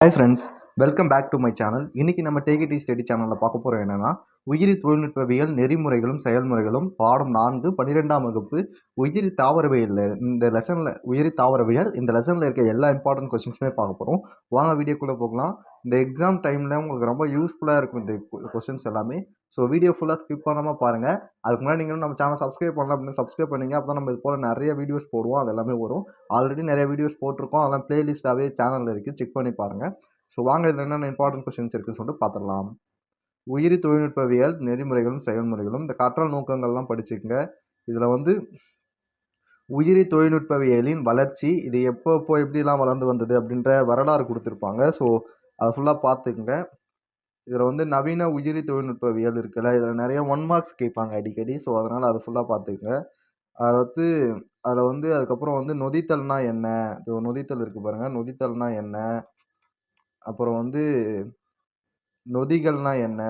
Hi friends welcome back to my channel இன்றைக்கி நம்ம டேகிடி study சேனலில் பார்க்க போகிறோம் என்னன்னா உயிரி தொழில்நுட்பவியல் நெறிமுறைகளும் செயல்முறைகளும் பாடம் நான்கு பன்னிரெண்டாம் வகுப்பு. உயிரி தாவரவியல் இந்த லெசனில் உயிரி தாவரவியல் இந்த லெசனில் இருக்க எல்லா இம்பார்ட்டன்ட் கொஸ்டின்ஸுமே பார்க்க போகிறோம் வாங்க வீடியோக்குள்ளே போகலாம். இந்த எக்ஸாம் டைமில் உங்களுக்கு ரொம்ப யூஸ்ஃபுல்லாக இருக்கும் இந்த கொஸ்டின்ஸ் எல்லாமே. ஸோ வீடியோ ஃபுல்லாக ஸ்கிப் பண்ணாமல் பாருங்கள் அதுக்கு முன்னாடி நீங்களும் நம்ம சேனல் சப்ஸ்கிரைப் பண்ணலாம் அப்படின்னு சப்ஸ்கிரைப் பண்ணீங்க. அப்போ நம்ம இது போல் நிறைய வீடியோஸ் போடுவோம். அது எல்லாமே வரும். ஆல்ரெடி நிறைய வீடியோஸ் போட்டிருக்கோம். அதெல்லாம் ப்ளேலிஸ்ட்டாகவே சேனலில் இருக்குது செக் பண்ணி பாருங்கள் ஸோ வாங்க இதில் என்னென்ன இம்பார்ட்டன்ட் கொஸ்டின்ஸ் இருக்குன்னு சொல்லிட்டு பார்த்துடலாம். உயிரி தொழில்நுட்பவியல் நெறிமுறைகளும் செயல்முறைகளும் இந்த கற்றல் நோக்கங்கள்லாம் படிச்சுக்கங்க. இதில் வந்து உயிரி தொழில்நுட்பவியலின் வளர்ச்சி இது எப்போ எப்போ எப்படிலாம் வளர்ந்து வந்தது அப்படின்ற வரலாறு கொடுத்துருப்பாங்க. ஸோ அதை ஃபுல்லாக பார்த்துக்குங்க. இதில் வந்து நவீன உயிரி தொழில்நுட்பவியல் இருக்குல்ல இதில் நிறைய ஒன் மார்க்ஸ் கேட்பாங்க அடிக்கடி. ஸோ அதனால் அதை ஃபுல்லாக பார்த்துக்குங்க. அதை வந்து அதில் வந்து அதுக்கப்புறம் வந்து நொதித்தல்னா என்ன? நொதித்தல் இருக்குது பாருங்கள் நொதித்தல்னா என்ன? அப்புறம் வந்து நொதிகள்னால் என்ன?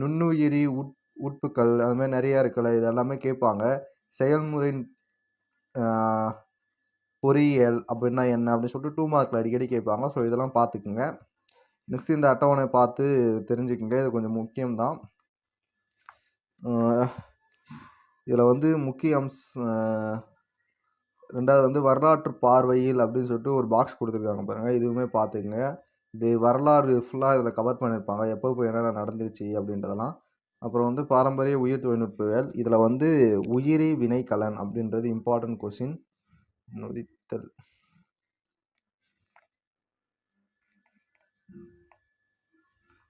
நுண்ணுயிரி உட் உட்புக்கள் அது மாதிரி நிறையா இருக்குல்ல இது எல்லாமே கேட்பாங்க. செயல்முறை பொறியியல் அப்படின்னா என்ன? அப்படின்னு சொல்லிட்டு டூ மார்க்கில் அடிக்கடி கேட்பாங்க. ஸோ இதெல்லாம் பார்த்துக்குங்க. நெக்ஸ்ட் இந்த அட்டவணை பார்த்து தெரிஞ்சுக்கங்க. இது கொஞ்சம் முக்கியம்தான். இதில் வந்து முக்கிய அம்ச ரெண்டாவது வந்து வரலாற்று பார்வையில் அப்படின்னு சொல்லிட்டு ஒரு பாக்ஸ் கொடுத்துருக்காங்க பாருங்கள் இதுவுமே பார்த்துக்குங்க. இது வரலாறு ஃபுல்லாக இதில் கவர் பண்ணியிருப்பாங்க எப்போ போய் என்னென்ன நடந்துருச்சு அப்படின்றதெல்லாம். அப்புறம் வந்து பாரம்பரிய உயிர் தொழில்நுட்பவியல். இதில் வந்து உயிரி வினைக்கலன் அப்படின்றது இம்பார்ட்டன்ட் கொஷின் நொதித்தல்.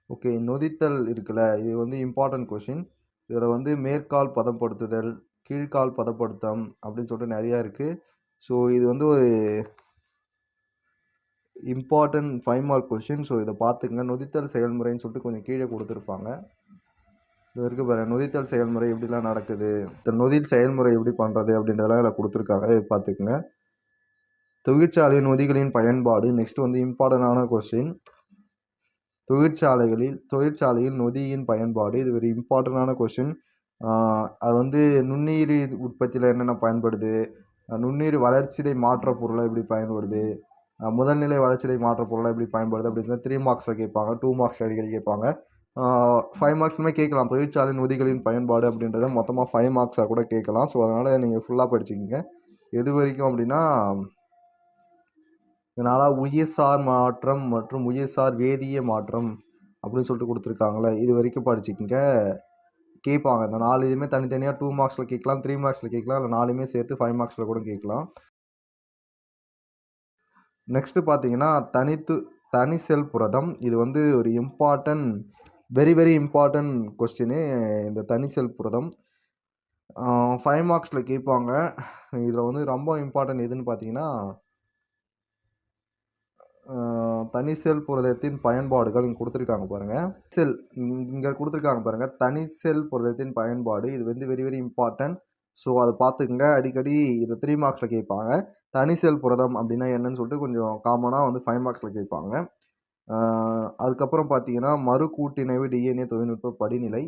ஓகே நொதித்தல் இருக்குல்ல. இது வந்து இம்பார்ட்டன்ட் கொஷின் இதில் வந்து மேற்கால் பதப்படுத்துதல் கீழ்கால் பதப்படுத்தம் அப்படின்னு சொல்லிட்டு நிறையா இருக்குது ஸோ இது வந்து ஒரு important five mark question so இதை பார்த்துங்க. நொதித்தல் செயல்முறைன்னு சொல்லிட்டு கொஞ்சம் கீழே கொடுத்துருப்பாங்க. இது இருக்கு பாரு நொதித்தல் செயல்முறை எப்படிலாம் நடக்குது? இந்த நொதில் செயல்முறை எப்படி பண்ணுறது அப்படின்றதெல்லாம் இதில் கொடுத்துருக்காங்க. இது பார்த்துக்குங்க. தொழிற்சாலை நொதிகளின் பயன்பாடு. நெக்ஸ்ட் வந்து இம்பார்ட்டண்டான கொஸ்டின் தொழிற்சாலைகளில் தொழிற்சாலையில் நொதியின் பயன்பாடு. இது ஒரு இம்பார்ட்டண்டான கொஷின் அது வந்து நுண்ணுயிர் உற்பத்தியில் என்னென்ன பயன்படுது? நுண்ணுயிர் வளர்ச்சிதை மாற்ற பொருளை எப்படி பயன்படுது? முதல்நிலை வளர்ச்சிதை மாற்ற பொருளை எப்படி பயன்படுது அப்படின்னு த்ரீ மார்க்ஸில் கேட்பாங்க டூ மார்க்ஸ் அடிக்கடி கேட்பாங்க. ஃபைவ் மார்க்ஸுமே கேட்கலாம். தொழிற்சாலையின் உதிகளின் பயன்பாடு அப்படின்றத மொத்தமாக ஃபைவ் மார்க்ஸாக கூட கேட்கலாம். ஸோ அதனால் நீங்கள் ஃபுல்லாக படிச்சுக்கிங்க. எது வரைக்கும் அப்படின்னா இதனால் உயிர்சார் மாற்றம் மற்றும் உயிர்சார் வேதிய மாற்றம் அப்படின்னு சொல்லிட்டு கொடுத்துருக்காங்களே இது வரைக்கும் படிச்சுக்கிங்க. கேட்பாங்க. இந்த நாலு இதுவுமே தனித்தனியாக டூ மார்க்ஸில் கேட்கலாம் த்ரீ மார்க்ஸில் கேட்கலாம் இல்லை நாலுமே சேர்த்து ஃபைவ் மார்க்ஸில் கூட கேட்கலாம். நெக்ஸ்ட்டு பார்த்தீங்கன்னா தனித்து தனி செல் புரதம். இது வந்து ஒரு important very very important question இந்த தனி செல் புரதம். ஃபைவ் மார்க்ஸில் கேட்பாங்க. இதில் வந்து ரொம்ப இம்பார்ட்டன்ட் எதுன்னு பார்த்தீங்கன்னா தனி செல் புரதத்தின் பயன்பாடுகள் இங்கே கொடுத்துருக்காங்க பாருங்கள் செல் இங்கே கொடுத்துருக்காங்க பாருங்கள் தனி செல் புரதத்தின் பயன்பாடு. இது வந்து வெரி வெரி இம்பார்ட்டன்ட் ஸோ அதை பார்த்துக்குங்க. அடிக்கடி இதை த்ரீ மார்க்ஸில் கேட்பாங்க. தனி செல் புரதம் அப்படின்னா என்னன்னு சொல்லிட்டு கொஞ்சம் காமனாக வந்து ஃபைவ் மார்க்ஸில் கேட்பாங்க. அதுக்கப்புறம் பார்த்தீங்கன்னா மறு கூட்டிணைவு டிஎன்ஏ தொழில்நுட்ப படிநிலை.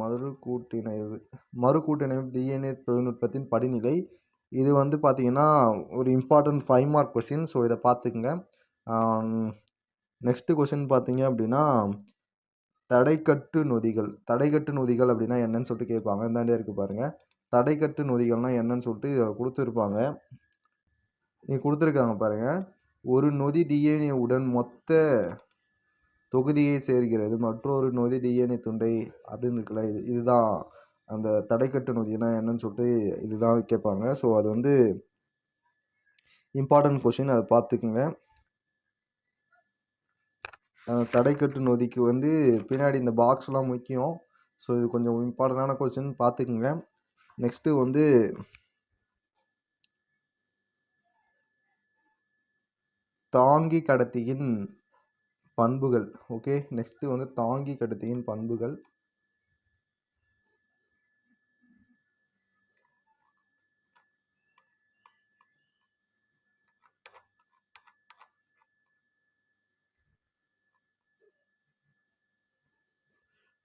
மறு கூட்டிணைவு மறு கூட்டிணைவு டிஎன்ஏ தொழில்நுட்பத்தின் படிநிலை. இது வந்து பார்த்தீங்கன்னா ஒரு important five mark question so இதை பார்த்துக்குங்க. நெக்ஸ்ட்டு கொஷின் பார்த்தீங்க அப்படின்னா தடைக்கட்டு நொதிகள். தடைக்கட்டு நொதிகள் அப்படின்னா என்னன்னு சொல்லிட்டு கேட்பாங்க. இந்தாண்டே இருக்குது பாருங்கள் தடைக்கட்டு நொதிகள்னால் என்னன்னு சொல்லிட்டு இதில் கொடுத்துருப்பாங்க. இங்கே கொடுத்துருக்காங்க பாருங்கள் ஒரு நொதி டிஎன்ஏ உடன் மொத்த தொகுதியை சேர்கிறது மற்றொரு நொதி டிஎன்ஏ துண்டை அப்படின்னு இருக்குல்ல இது இதுதான். அந்த தடைக்கட்டு நொதினா என்னன்னு சொல்லிட்டு இதுதான் கேட்பாங்க. ஸோ அது வந்து இம்பார்ட்டன்ட் கொஷின் அதை பார்த்துக்குங்க. தடைக்கட்டு நொதிக்கு வந்து பின்னாடி இந்த பாக்ஸ்லாம் முக்கியம். ஸோ இது கொஞ்சம் இம்பார்ட்டண்டான கொஸ்டின் பார்த்துக்குங்க நெக்ஸ்ட்டு வந்து தாங்கி கடத்தியின் பண்புகள். ஓகே நெக்ஸ்ட்டு வந்து தாங்கி கடத்தியின் பண்புகள்.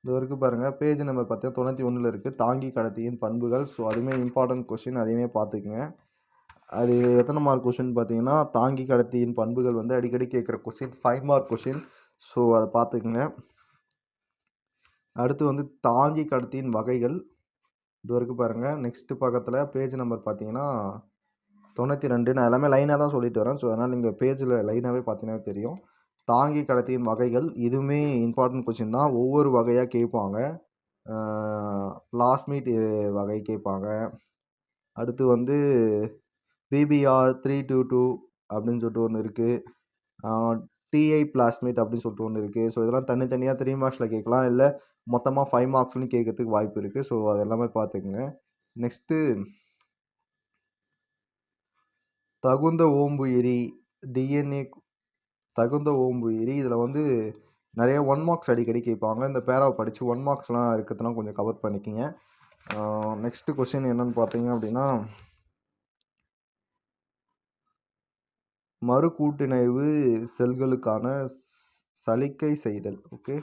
இது வரைக்கும் பாருங்கள் பேஜ் நம்பர் பார்த்தீங்கன்னா தொண்ணூற்றி ஒன்றில் இருக்குது தாங்கி கடத்தியின் பண்புகள். ஸோ அதுவுமே இம்பார்ட்டன்ட் கொஷின் அதையுமே பார்த்துக்குங்க. அது எத்தனை மார்க் கொஷின் பார்த்தீங்கன்னா தாங்கி கடத்தியின் பண்புகள் வந்து அடிக்கடி கேட்குற question five mark question so அதை பார்த்துக்குங்க. அடுத்து வந்து தாங்கி கடத்தியின் வகைகள். இது வரைக்கும் பாருங்கள் நெக்ஸ்ட்டு பக்கத்தில் பேஜ் நம்பர் பார்த்தீங்கன்னா தொண்ணூற்றி ரெண்டு. நான் எல்லாமே லைனாக தான் சொல்லிட்டு வரேன். ஸோ அதனால் நீங்கள் பேஜில் லைனாகவே பார்த்தீங்கன்னா தெரியும். தாங்கி கடத்தியின் வகைகள் இதுவுமே இம்பார்ட்டன்ட் கொஷின் தான். ஒவ்வொரு வகையாக கேட்பாங்க. பிளாஸ்மீட் வகை கேட்பாங்க. அடுத்து வந்து பிபிஆர் த்ரீ டூ டூ அப்படின்னு சொல்லிட்டு ஒன்று இருக்குது டிஐ பிளாஸ்மேட் அப்படின்னு சொல்லிட்டு ஒன்று இருக்குது ஸோ இதெல்லாம் தனித்தனியாக த்ரீ மார்க்ஸில் கேட்கலாம். இல்லை மொத்தமாக ஃபைவ் மார்க்ஸ்லையும் கேட்கறதுக்கு வாய்ப்பு இருக்குது ஸோ அது எல்லாமே பார்த்துக்குங்க. நெக்ஸ்ட்டு தகுந்த ஓம்பு எரி டிஎன்ஏ தகுந்த ஓம்பு ஓம்புயிரி இதில் வந்து நிறைய ஒன் மார்க்ஸ் அடிக்கடி கேட்பாங்க இந்த பேராவை படித்து ஒன் மார்க்ஸ்லாம் இருக்கிறதுலாம் கொஞ்சம் கவர் பண்ணிக்கிங்க. நெக்ஸ்ட்டு கொஷின் என்னென்னு பார்த்தீங்க அப்படின்னா மறு கூட்டிணைவு செல்களுக்கான சலிக்கை செய்தல். ஓகே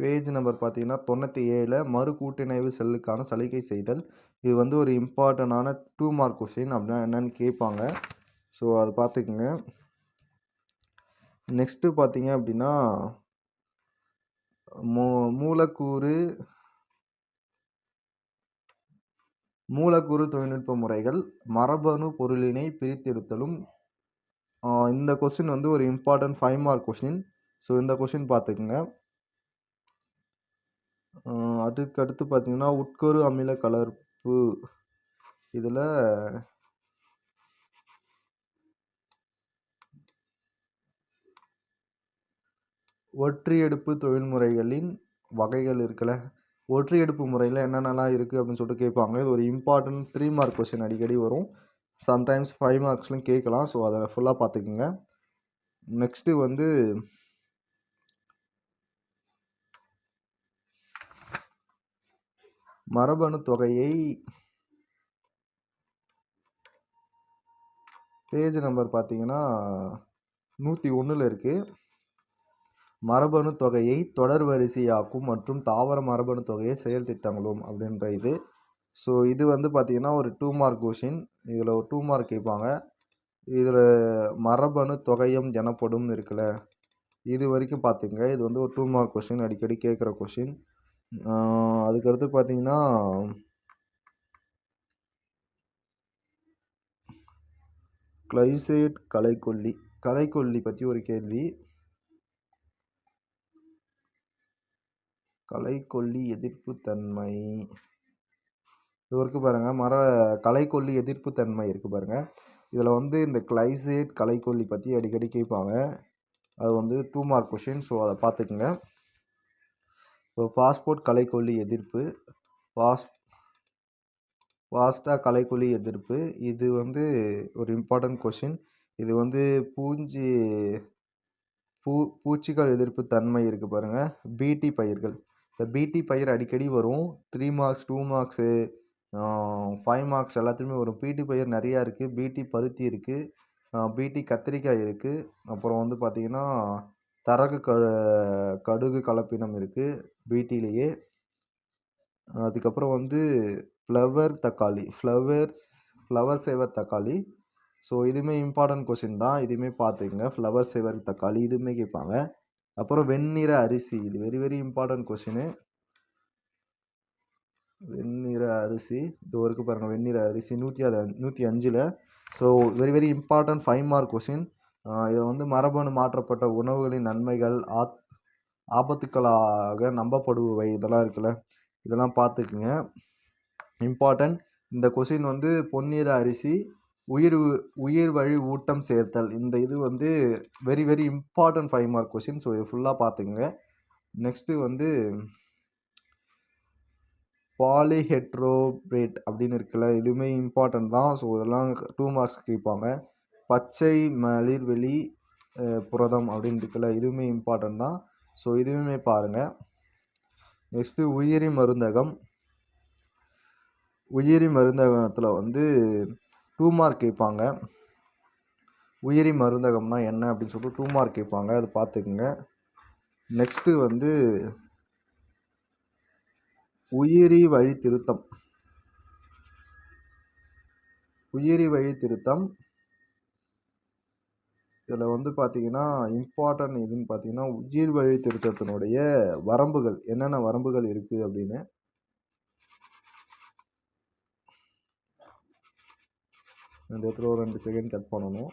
பேஜ் நம்பர் பார்த்தீங்கன்னா தொண்ணூற்றி ஏழில் மறு கூட்டிணைவு செல்லுக்கான சலுகை செய்தல். இது வந்து ஒரு இம்பார்ட்டண்டான டூ மார்க் கொஷின் அப்படின்னா என்னென்னு கேட்பாங்க. ஸோ அதை பார்த்துக்குங்க. நெக்ஸ்ட்டு பார்த்தீங்க அப்படின்னா மூ மூலக்கூறு மூலக்கூறு தொழில்நுட்ப முறைகள் மரபணு பொருளினை பிரித்தெடுத்தலும். இந்த கொஸ்டின் வந்து ஒரு important five mark question so இந்த கொஷின் பார்த்துக்குங்க. அதுக்கடுத்து அடுத்து பார்த்தீங்கன்னா உட்கரு அமில கலர்ப்பு இதில் ஒற்றியெடுப்பு தொழில்முறைகளின் வகைகள் இருக்குல்ல? ஒற்றியெடுப்பு முறையில் என்னென்னலாம் இருக்குது அப்படின்னு சொல்லிட்டு கேட்பாங்க. இது ஒரு இம்பார்ட்டன்ட் த்ரீ மார்க் கொஸ்டின் அடிக்கடி வரும். சம்டைம்ஸ் ஃபைவ் மார்க்ஸ்லையும் கேட்கலாம். ஸோ அதை ஃபுல்லாக பார்த்துக்குங்க. நெக்ஸ்ட்டு வந்து மரபணு தொகையை பேஜ் நம்பர் பார்த்தீங்கன்னா நூற்றி ஒன்றில் இருக்குது மரபணு தொகையை தொடர் வரிசையாக்கும் மற்றும் தாவர மரபணு தொகையை செயல் திட்டங்களும் அப்படின்ற இது. ஸோ இது வந்து பார்த்திங்கன்னா ஒரு டூ மார்க் கொஷின் இதில் ஒரு டூ மார்க் கேட்பாங்க. இதில் மரபணு தொகையம் எனப்படும் இருக்குல்ல. இது வரைக்கும் பார்த்துங்க இது வந்து ஒரு டூ மார்க் கொஷின் அடிக்கடி கேட்குற கொஷின் அதுக்கடுத்து பார்த்தீங்கன்னா கிளைசேட் கலைக்கொல்லி. கலைக்கொல்லி பற்றி ஒரு கேள்வி. கலைக்கொல்லி எதிர்ப்பு தன்மை. இது வரைக்கும் பாருங்கள் மர கலைக்கொல்லி எதிர்ப்பு தன்மை இருக்குது பாருங்கள் இதில் வந்து இந்த கிளைசேட் கலைக்கொல்லி பற்றி அடிக்கடி கேட்பாங்க. அது வந்து டூ மார்க் கொஷின் ஸோ அதை பார்த்துக்குங்க இப்போ பாஸ்போர்ட் கலைக்கொல்லி எதிர்ப்பு பாஸ் வாஸ்டா கலைக்கொல்லி எதிர்ப்பு இது வந்து ஒரு இம்பார்ட்டன்ட் கொஷின் இது வந்து பூஞ்சி பூ பூச்சிகள் எதிர்ப்பு தன்மை இருக்குது பாருங்கள் பிடி பயிர்கள். இந்த பிடி பயிர் அடிக்கடி வரும். Three marks two marks five marks எல்லாத்துலேயுமே வரும். பிடி பயிர் நிறையா இருக்குது பிடி பருத்தி இருக்குது பிடி கத்திரிக்காய் இருக்குது அப்புறம் வந்து பார்த்திங்கன்னா தரகு க கடுகு கலப்பினம் இருக்குது வீட்டிலேயே. அதுக்கப்புறம் வந்து ஃப்ளவர் தக்காளி ஃப்ளவர்ஸ் ஃப்ளவர் சேவர் தக்காளி. ஸோ இதுவுமே இம்பார்ட்டன்ட் கொஷின் தான். இதுவுமே பார்த்துக்கங்க. ஃப்ளவர் சேவர் தக்காளி இதுவுமே கேட்பாங்க. அப்புறம் வெண்ணிற அரிசி இது வெரி வெரி இம்பார்ட்டன்ட் கொஷினு வெண்ணிற அரிசி இது வரைக்கும் பாருங்கள் வெண்ணிற அரிசி நூற்றி அது நூற்றி அஞ்சில். So very very important five mark question இதில் வந்து மரபணு மாற்றப்பட்ட உணவுகளின் நன்மைகள் ஆத் ஆபத்துக்களாக நம்பப்படுபவை இதெல்லாம் இருக்குல்ல? இதெல்லாம் பார்த்துக்குங்க. இம்பார்ட்டன்ட் இந்த கொஷின் வந்து பொன்னிற அரிசி உயிர் உயிர் வழி ஊட்டம் சேர்த்தல். இந்த இது வந்து very very important five mark question so இது ஃபுல்லாக பார்த்துக்குங்க. நெக்ஸ்ட்டு வந்து பாலிஹெட்ரோபேட் அப்படின்னு இருக்குல்ல இதுவுமே இம்பார்ட்டன்ட் தான். ஸோ இதெல்லாம் டூ மார்க்ஸ் கேட்பாங்க. பச்சை மலிர்வெளி புரதம் அப்படின்னு இருக்குல்ல இதுவுமே இம்பார்ட்டன்ட் தான். ஸோ இதுவுமே பாருங்கள் நெக்ஸ்ட்டு உயிரி மருந்தகம். உயிரி மருந்தகத்தில் வந்து டூ மார்க் கேட்பாங்க உயிரி மருந்தகம்னா என்ன அப்படின்னு சொல்லிட்டு டூ மார்க் கேட்பாங்க அது பார்த்துக்குங்க நெக்ஸ்ட்டு வந்து உயிரி வழி திருத்தம் உயிரி வழி திருத்தம் இதில் வந்து பார்த்தீங்கன்னா இம்பார்ட்டன்ட் இதுன்னு பார்த்தீங்கன்னா உயிர் வழி திருத்தத்தினுடைய வரம்புகள். என்னென்ன வரம்புகள் இருக்குது அப்படின்னு? இந்த இடத்துல ஒரு ரெண்டு செகண்ட் கட் பண்ணணும்.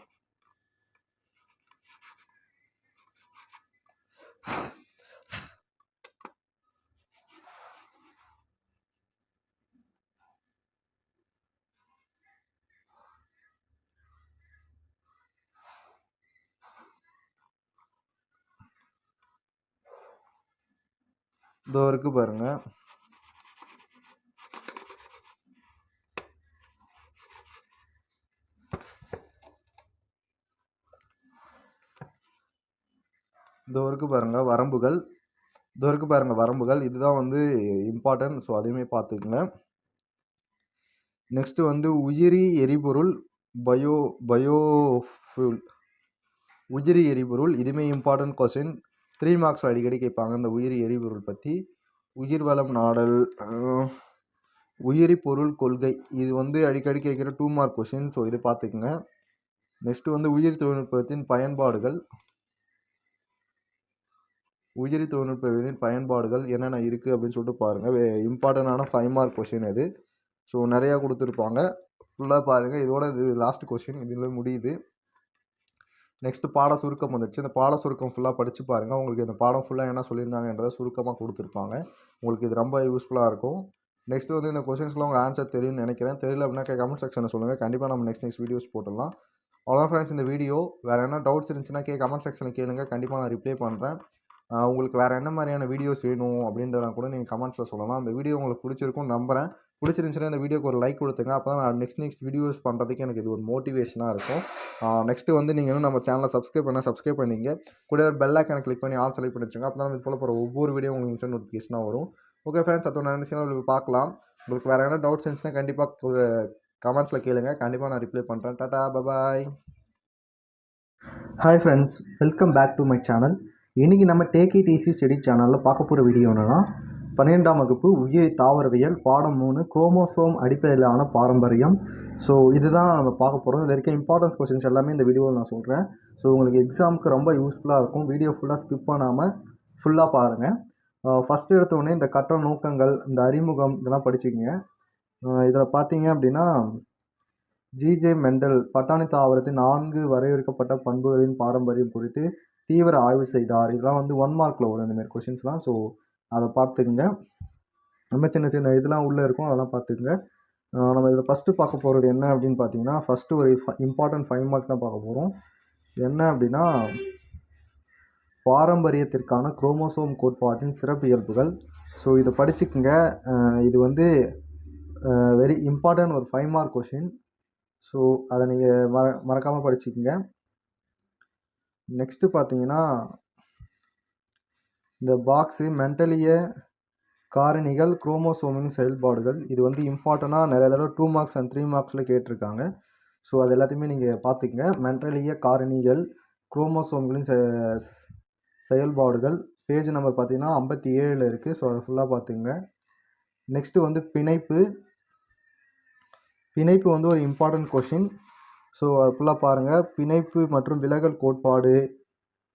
இதோ இருக்கு பாருங்க. இதோ இருக்கு பாருங்க வரம்புகள். இதோ இருக்கு பாருங்க வரம்புகள். இதுதான் வந்து இம்பார்ட்டன்ட் ஸோ அதையுமே பார்த்துக்குங்க. நெக்ஸ்ட் வந்து உயிரி எரிபொருள் பயோ பயோஃபுல் உயிரி எரிபொருள் இதுவுமே இம்பார்ட்டன்ட் கொஸ்டின் த்ரீ மார்க்ஸ் அடிக்கடி கேட்பாங்க. இந்த உயிரி எரிபொருள் பற்றி உயிர் வளம் நாடல் உயிரி பொருள் கொள்கை. இது வந்து அடிக்கடி கேட்குற டூ மார்க் கொஷின் ஸோ இது பார்த்துக்குங்க. நெக்ஸ்ட் வந்து உயிர் தொழில்நுட்பத்தின் பயன்பாடுகள். உயிரி தொழில்நுட்பத்தின் பயன்பாடுகள் என்னென்ன இருக்குது அப்படின்னு சொல்லிட்டு பாருங்கள் இம்பார்ட்டண்டான ஃபைவ் மார்க் கொஷின் இது. ஸோ நிறையா கொடுத்துருப்பாங்க. ஃபுல்லாக பாருங்கள் இதோட இது லாஸ்ட் கொஷின் இதில் முடியுது. நெக்ஸ்ட் பாட சுருக்கம் வந்துடுச்சு இந்த பாட சுருக்கம் ஃபுல்லாக படித்து பாருங்கள் உங்களுக்கு இந்த பாடம் ஃபுல்லாக என்ன சொல்லியிருந்தாங்கன்றதை சுருக்கமாக கொடுத்துருப்பாங்க. உங்களுக்கு இது ரொம்ப யூஸ்ஃபுல்லாக இருக்கும். நெக்ஸ்ட் வந்து இந்த கொஸ்டின்ஸ்லாம் உங்கள் ஆன்சர் தெரியும்னு நினைக்கிறேன். தெரியல அப்படின்னா கமெண்ட் செக்ஷனில் சொல்லுங்கள் கண்டிப்பாக நம்ம நெக்ஸ்ட் நெக்ஸ்ட் வீடியோஸ் போட்டுடலாம். அவ்வளோதான் ஃப்ரெண்ட்ஸ் இந்த வீடியோ வேறு என்ன டவுட்ஸ் இருந்துச்சுன்னா கே கமெண்ட் செக்ஷனில் கேளுங்க. கண்டிப்பாக நான் ரிப்ளை பண்ணுறேன் உங்களுக்கு வேறு என்ன மாதிரியான வீடியோஸ் வேணும் அப்படின்றத கூட நீங்கள் கமெண்ட்ஸில் சொல்லலாம். அந்த வீடியோ உங்களுக்கு பிடிச்சிருக்கும் நம்புறேன். பிடிச்சிருந்துச்சுன்னா இந்த வீடியோக்கு ஒரு லைக் கொடுத்துங்க. அப்போ தான் நான் நெக்ஸ்ட் நெக்ஸ்ட் வீடியோஸ் பண்ணுறதுக்கு எனக்கு இது ஒரு மோட்டிவேஷனாக இருக்கும். நெக்ஸ்ட்டு வந்து நீங்கள் இன்னும் நம்ம சேனலை சப்ஸ்கிரைப் பண்ணால் சப்ஸ்கிரைப் பண்ணிங்க. கூட ஒரு பெல் ஐக்கனை கிளிக் பண்ணி ஆல் செலக்ட் பண்ணி வச்சுங்க அப்போ தான் இது போல் போகிற ஒவ்வொரு வீடியோ உங்களுக்கு இன்ஸ்டன்ட் நோட்டிஃபிகேஷனாக வரும். ஓகே ஃப்ரெண்ட்ஸ் அதோட நினைச்சு பார்க்கலாம். உங்களுக்கு வேறு எதனா டவுட்ஸ் இருந்துச்சுன்னா கண்டிப்பாக கமெண்ட்ஸில் கேளுங்க. கண்டிப்பாக நான் ரிப்ளை பண்ணுறேன் tata bye bye hi friends welcome back to my channel இன்றைக்கி நம்ம டேக்கி டிசி ஸ்டடி சேனலில் பார்க்க போகிற வீடியோ என்னென்னா பன்னிரெண்டாம் வகுப்பு உயிர் தாவரவியல் பாடம் மூணு குரோமோசோம் அடிப்படையிலான பாரம்பரியம். ஸோ இதுதான் நம்ம பார்க்க போகிறோம் இதில் இருக்க இம்பார்ட்டன்ஸ் கொஸ்டின்ஸ் எல்லாமே இந்த வீடியோவில் நான் சொல்கிறேன் ஸோ உங்களுக்கு எக்ஸாமுக்கு ரொம்ப யூஸ்ஃபுல்லாக இருக்கும். வீடியோ ஃபுல்லாக ஸ்கிப் பண்ணாமல் ஃபுல்லாக பாருங்கள் ஃபஸ்ட்டு எடுத்தோடனே இந்த கற்ற நோக்கங்கள் இந்த அறிமுகம் இதெல்லாம் படிச்சுக்கங்க. இதில் பார்த்தீங்க அப்படின்னா ஜிஜே மெண்டல் பட்டாணி தாவரத்தின் நான்கு வரையறுக்கப்பட்ட பண்புகளின் பாரம்பரியம் குறித்து தீவிர ஆய்வு செய்தார். இதெல்லாம் வந்து ஒன் மார்க்கில் வரும் இந்தமாரி கொஷின்ஸ்லாம் ஸோ அதை பார்த்துக்குங்க. நம்ம சின்ன சின்ன இதெல்லாம் உள்ளே இருக்கும் அதெல்லாம் பார்த்துக்குங்க. நம்ம இதில் ஃபஸ்ட்டு பார்க்க போகிறது என்ன அப்படின்னு பார்த்தீங்கன்னா ஃபஸ்ட்டு ஒரு இம்பார்ட்டன்ட் ஃபைவ் மார்க் தான் பார்க்க போகிறோம் என்ன அப்படின்னா பாரம்பரியத்திற்கான குரோமோசோம் கோட்பாட்டின் சிறப்பியல்புகள் ஸோ இதை படிச்சுக்குங்க. இது வந்து வெரி இம்பார்ட்டன்ட் ஒரு ஃபைவ் மார்க் கொஷின் ஸோ அதை நீங்கள் மற மறக்காமல் படிச்சுக்குங்க. நெக்ஸ்ட்டு பார்த்தீங்கன்னா இந்த பாக்ஸு மென்டலிய காரணிகள் குரோமோசோமின் செயல்பாடுகள் இது வந்து இம்பார்ட்டண்ட்டாக நிறைய தடவை டூ மார்க்ஸ் அண்ட் த்ரீ மார்க்ஸில் கேட்டிருக்காங்க. ஸோ அது எல்லாத்தையுமே நீங்கள் பார்த்துக்கங்க. மென்டலிய காரணிகள் குரோமோசோம்களின் செ செயல்பாடுகள் பேஜ் நம்பர் பார்த்தீங்கன்னா ஐம்பத்தி ஏழில் இருக்குது ஸோ அதை ஃபுல்லாக பார்த்துங்க நெக்ஸ்ட்டு வந்து பிணைப்பு. பிணைப்பு வந்து ஒரு இம்பார்ட்டன்ட் கொஷின் ஸோ அது ஃபுல்லாக பாருங்கள் பிணைப்பு மற்றும் விலகல் கோட்பாடு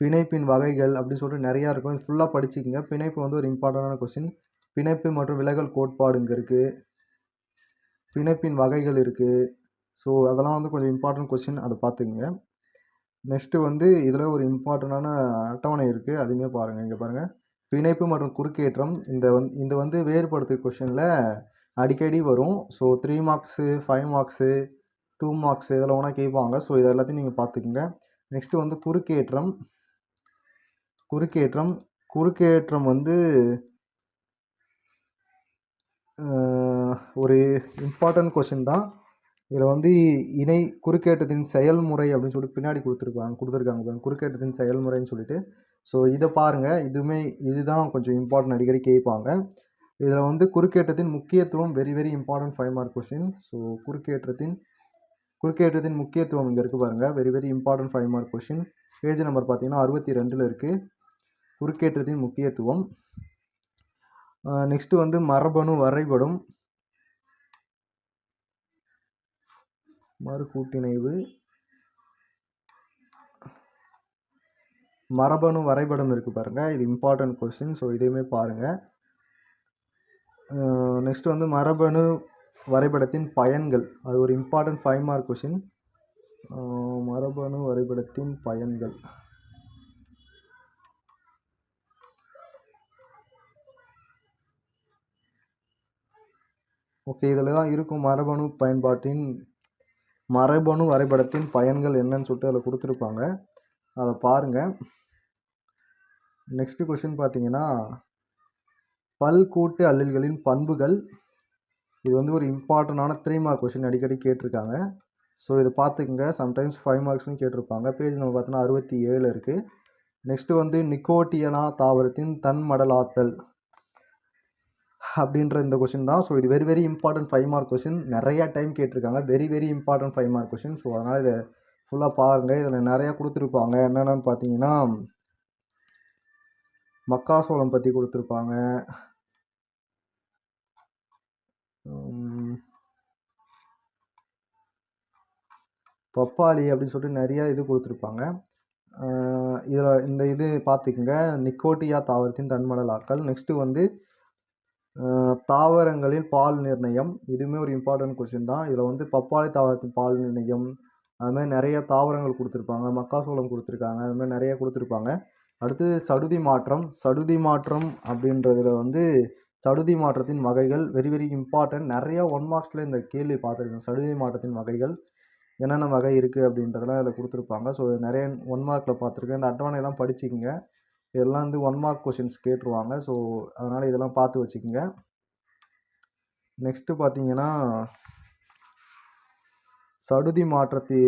பிணைப்பின் வகைகள் அப்படின்னு சொல்லிட்டு நிறையா இருக்கும். இது ஃபுல்லாக படிச்சுக்கோங்க. பிணைப்பு வந்து ஒரு இம்பார்ட்டண்டான கொஷின் பிணைப்பு மற்றும் விலகல் கோட்பாடு இங்கே இருக்குது பிணைப்பின் வகைகள் இருக்குது ஸோ அதெல்லாம் வந்து கொஞ்சம் இம்பார்ட்டன்ட் கொஷின் அதை பார்த்துக்குங்க. நெக்ஸ்ட்டு வந்து இதில் ஒரு இம்பார்ட்டண்டான அட்டவணை இருக்குது அதுவுமே பாருங்கள் இங்கே பாருங்கள் பிணைப்பு மற்றும் குறுக்கேற்றம். இந்த வந் இந்த வந்து வேறுபடுத்து கொஷினில் அடிக்கடி வரும். So three marks five marks two marks இதெல்லாம் ஒன்றா கேட்பாங்க. ஸோ இது எல்லாத்தையும் நீங்கள் பார்த்துக்குங்க. நெக்ஸ்ட்டு வந்து குறுக்கேற்றம். குறுக்கேற்றம் குறுக்கேற்றம் வந்து ஒரு இம்பார்ட்டன்ட் கொஷின் தான். இதில் வந்து இணை குறுக்கேற்றத்தின் செயல்முறை அப்படின்னு சொல்லிட்டு பின்னாடி கொடுத்துருக்காங்க கொடுத்துருக்காங்க பாருங்க, குறுக்கேற்றத்தின் செயல்முறைன்னு சொல்லிட்டு. ஸோ இதை பாருங்கள் இதுவுமே இதுதான் கொஞ்சம் இம்பார்ட்டன்ட் அடிக்கடி கேட்பாங்க. இதில் வந்து குறுக்கேற்றத்தின் முக்கியத்துவம் very very important five mark question so குறுக்கேற்றத்தின் குறுக்கேற்றத்தின் முக்கியத்துவம் இங்கே இருக்குது பாருங்கள் very very important five mark question page number பார்த்தீங்கன்னா அறுபத்தி ரெண்டில் இருக்குது குறுக்கேற்றத்தின் முக்கியத்துவம். நெக்ஸ்ட்டு வந்து மரபணு வரைபடம். மறு கூட்டிணைவு மரபணு வரைபடம் இருக்குது பாருங்கள் இது இம்பார்ட்டன்ட் கொஸ்டின் ஸோ இதையுமே பாருங்கள் நெக்ஸ்ட் வந்து மரபணு வரைபடத்தின் பயன்கள். அது ஒரு இம்பார்ட்டன்ட் ஃபைவ் மார்க் கொஷின் மரபணு வரைபடத்தின் பயன்கள். ஓகே இதில் தான் இருக்கும் மரபணு பயன்பாட்டின் மரபணு வரைபடத்தின் பயன்கள் என்னன்னு சொல்லிட்டு அதில் கொடுத்துருப்பாங்க. அதை பாருங்கள் நெக்ஸ்ட்டு கொஷின் பார்த்தீங்கன்னா பல்கூட்டு அல்லல்களின் பண்புகள். இது வந்து ஒரு இம்பார்ட்டண்டான த்ரீ மார்க் கொஷின் அடிக்கடி கேட்டிருக்காங்க. ஸோ இதை பார்த்துக்குங்க சம்டைம்ஸ் ஃபைவ் மார்க்ஸ்னு கேட்டிருப்பாங்க. பேஜ் நம்ம பார்த்தோன்னா அறுபத்தி ஏழு இருக்குது நெக்ஸ்ட்டு வந்து நிக்கோட்டியனா தாவரத்தின் தன்மடலாத்தல் அப்படின்ற இந்த கொஷின் தான். ஸோ இது very very important five mark question நிறையா டைம் கேட்டிருக்காங்க. Very very important five mark question so அதனால் இதை ஃபுல்லாக பாருங்கள் இதில் நிறையா கொடுத்துருப்பாங்க. என்னென்னு பார்த்தீங்கன்னா மக்காசோளம் பற்றி கொடுத்துருப்பாங்க. பப்பாளி அப்படின்னு சொல்லிட்டு நிறைய இது கொடுத்துருப்பாங்க. இதில் இந்த இது பார்த்துக்குங்க. நிக்கோட்டியா தாவரத்தின் தன்மடலாக்கள் நெக்ஸ்ட்டு வந்து தாவரங்களில் பால் நிர்ணயம். இதுவுமே ஒரு இம்பார்ட்டன்ட் கொஸ்டின் தான். இதில் வந்து பப்பாளி தாவரத்தின் பால் நிர்ணயம். அதுமாதிரி நிறைய தாவரங்கள் கொடுத்துருப்பாங்க. மக்காசோளம் கொடுத்துருக்காங்க. அதுமாதிரி நிறைய கொடுத்துருப்பாங்க. அடுத்து சடுதி மாற்றம். சடுதி மாற்றம் அப்படின்றதுல வந்து சடுதி மாற்றத்தின் வகைகள் வெரி வெரி இம்பார்ட்டன்ட் நிறைய ஒன் மார்க்ஸில் இந்த கேள்வி பார்த்துருக்கேன். சடுதி மாற்றத்தின் வகைகள் என்னென்ன வகை இருக்குது அப்படின்றதெல்லாம் அதில் கொடுத்துருப்பாங்க. ஸோ நிறைய ஒன் மார்க்கில் பார்த்துருக்கேன். இந்த அட்டவணையெல்லாம் படிச்சுக்கோங்க. இதெல்லாம் வந்து ஒன் மார்க் கொஷின்ஸ் கேட்டுருவாங்க. ஸோ அதனால் இதெல்லாம் பார்த்து வச்சுக்கோங்க. நெக்ஸ்ட்டு பார்த்தீங்கன்னா சடுதி மாற்றத்தி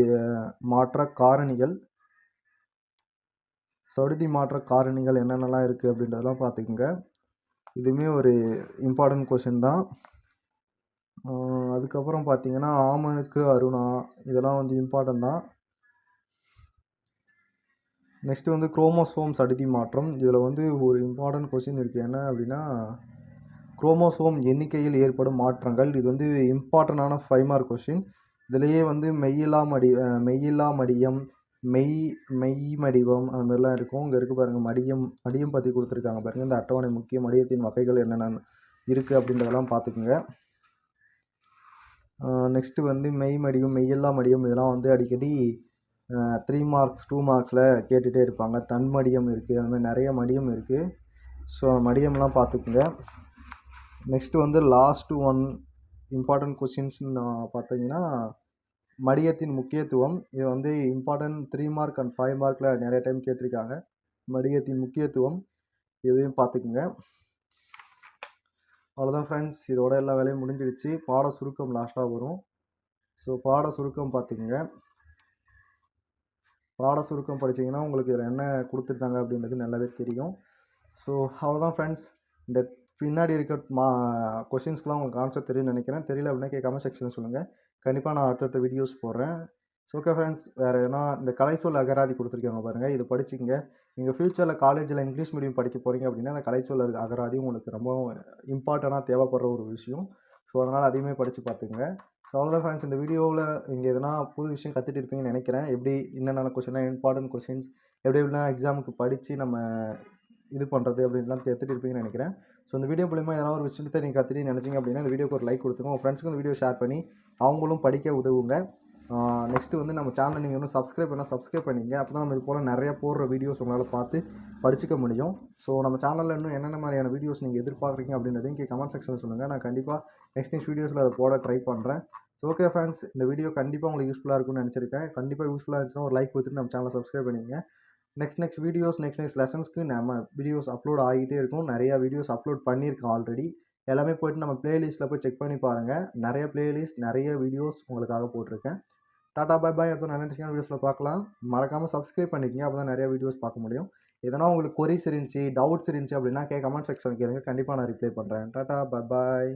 மாற்ற காரணிகள். சடுதி மாற்ற காரணிகள் என்னென்னலாம் இருக்குது அப்படின்றதெல்லாம் பார்த்துக்குங்க. இதுவுமே ஒரு இம்பார்ட்டன்ட் கொஷின் தான். அதுக்கப்புறம் பார்த்தீங்கன்னா ஆமனுக்கு அருணா இதெல்லாம் வந்து இம்பார்ட்டன்ட் தான். நெக்ஸ்ட்டு வந்து குரோமோசோம் சடுதி மாற்றம். இதில் வந்து ஒரு இம்பார்ட்டன்ட் கொஷின் இருக்குது என்ன அப்படின்னா குரோமோசோம் எண்ணிக்கையில் ஏற்படும் மாற்றங்கள். இது வந்து இம்பார்ட்டண்டான ஃபைவ் மார்க் கொஷின் இதுலேயே வந்து மெய்யில்லா மடி மெய்யில்லா மடியம் மெய் மெய் மடிவம் அந்த மாதிரிலாம் இருக்கும். இங்கே இருக்குது பாருங்கள் மடியம் மடியம் பற்றி கொடுத்துருக்காங்க பாருங்கள் இந்த அட்டவணை முக்கிய மடியத்தின் வகைகள் என்னென்ன இருக்குது அப்படின்றதெல்லாம் பார்த்துக்குங்க. நெக்ஸ்ட்டு வந்து மெய் மடியம் மெய்யில்லா மடியம் இதெல்லாம் வந்து அடிக்கடி த்ரீ மார்க்ஸ் டூ மார்க்ஸில் கேட்டுகிட்டே இருப்பாங்க. தன் மடியம் இருக்குது அது மாதிரி நிறைய மடியம் இருக்குது ஸோ மடியம்லாம் பார்த்துக்குங்க. நெக்ஸ்ட்டு வந்து லாஸ்ட்டு ஒன் இம்பார்ட்டன்ட் கொஷின்ஸ்னு பார்த்தீங்கன்னா மடியத்தின் முக்கியத்துவம். இது வந்து important three mark and five மார்க்கில் நிறைய டைம் கேட்டிருக்காங்க. மடியத்தின் முக்கியத்துவம் இதையும் பார்த்துக்குங்க. அவ்வளோதான் ஃப்ரெண்ட்ஸ் இதோட எல்லா வேலையும் முடிஞ்சிடுச்சு. பாட சுருக்கம் லாஸ்ட்டாக வரும். ஸோ பாட சுருக்கம் பார்த்துக்குங்க. பாட சுருக்கம் படித்தீங்கன்னா உங்களுக்கு இதில் என்ன கொடுத்துருந்தாங்க அப்படின்றது நல்லாவே தெரியும். ஸோ அவ்வளோதான் ஃப்ரெண்ட்ஸ் இந்த பின்னாடி இருக்க மா கொஷின்ஸ்க்கெலாம் உங்களுக்கு ஆன்சர் தெரியும்னு நினைக்கிறேன். தெரியல அப்படின்னா கே கமெண்ட் செக்ஷனில் சொல்லுங்கள் கண்டிப்பாக நான் அடுத்தடுத்த வீடியோஸ் போடுறேன். ஸோ ஓகே ஃப்ரெண்ட்ஸ் வேறு எதனா இந்த கலைச்சொல் அகராதி கொடுத்துருக்காங்க பாருங்கள் இது படிச்சுங்க நீங்கள் ஃப்யூச்சரில் காலேஜில் இங்கிலீஷ் மீடியம் படிக்க போகிறீங்க அப்படின்னா அந்த கலைச்சொல் அகராதி உங்களுக்கு ரொம்ப இம்பார்ட்டண்ட்டாக தேவைப்படுற ஒரு விஷயம். ஸோ அதனால் அதையுமே படித்து பார்த்துங்க ஸோ அவ்வளோதான் ஃப்ரெண்ட்ஸ் இந்த வீடியோவில் இங்கே எதனா புது விஷயம் கற்றுட்டு இருப்பீங்கன்னு நினைக்கிறேன். எப்படி என்னென்ன கொஷினாக இம்பார்ட்டன்ட் கொஷின்ஸ் எப்படி எப்படிலாம் எக்ஸாமுக்கு படித்து நம்ம இது பண்ணுறது அப்படின்லாம் எடுத்துகிட்டு இருப்பீங்கன்னு நினைக்கிறேன். ஸோ இந்த வீடியோ மூலிமா ஏதாவது ஒரு விஷயத்தை நீங்கள் கற்றுட்டு நினச்சிங்க அப்படின்னா இந்த வீடியோக்கு ஒரு லைக் கொடுத்துங்க உங்கள் ஃப்ரெண்ட்ஸுக்கு இந்த வீடியோ ஷேர் பண்ணி அவங்களும் படிக்க உதவுங்க. நெக்ஸ்ட்டு வந்து நம்ம சேனலை நீங்கள் இன்னும் சப்ஸ்கிரைப் பண்ணால் சப்ஸ்கிரைப் பண்ணிங்க அப்போ தான் நம்ம இது போல் நிறைய போடுற வீடியோஸ் உங்களால் பார்த்து படிச்சுக்க முடியும். ஸோ நம்ம சேனலில் இன்னும் என்னென்ன மாதிரியான வீடியோஸ் நீங்கள் எதிர்பார்க்குறீங்க அப்படின்றதையும் கே கமெண்ட் செக்ஷனில் சொல்லுங்கள் நான் கண்டிப்பாக நெக்ஸ்ட் நெக்ஸ்ட் வீடியோஸில் அதை போட ட்ரை பண்ணுறேன் ஸோ ஓகே ஃபேன்ஸ் இந்த வீடியோ கண்டிப்பாக உங்களுக்கு யூஸ்ஃபுல்லாக இருக்கும்னு நினச்சிருக்கேன். கண்டிப்பாக யூஸ்ஃபுல்லாக இருந்துச்சுன்னா ஒரு லைக் கொடுத்துட்டு நம்ம சேனலை சப்ஸ்கிரைப் பண்ணிங்க next next videos next next லெசன்ஸ்க்கு நம்ம வீடியோஸ் அப்லோட் ஆகிட்டே இருக்கும். நிறையா வீடியோஸ் அப்லோட் பண்ணியிருக்கோம் ஆல்ரெடி எல்லாமே போய்ட்டு நம்ம ப்ளேலிஸ்ட்டில் போய் செக் பண்ணி பாருங்கள் நிறைய ப்ளேலிஸ்ட் நிறைய வீடியோஸ் உங்களுக்காக போட்டிருக்கேன். டாட்டா பாய் பாய் அடுத்த நல்ல வீடியோஸில் பார்க்கலாம். மறக்காமல் சப்ஸ்கிரைப் பண்ணிக்கங்க. அப்போ தான் நிறைய வீடியோஸ் பார்க்க முடியும். எதனா உங்களுக்கு கொரிஸ் இருந்துச்சு டவுட்ஸ் இருந்துச்சு அப்படின்னா கே கமெண்ட் செக்ஷன் கேளுங்க. கண்டிப்பாக நான் ரிப்ளை பண்ணுறேன் டாட்டா பாய் பாய்.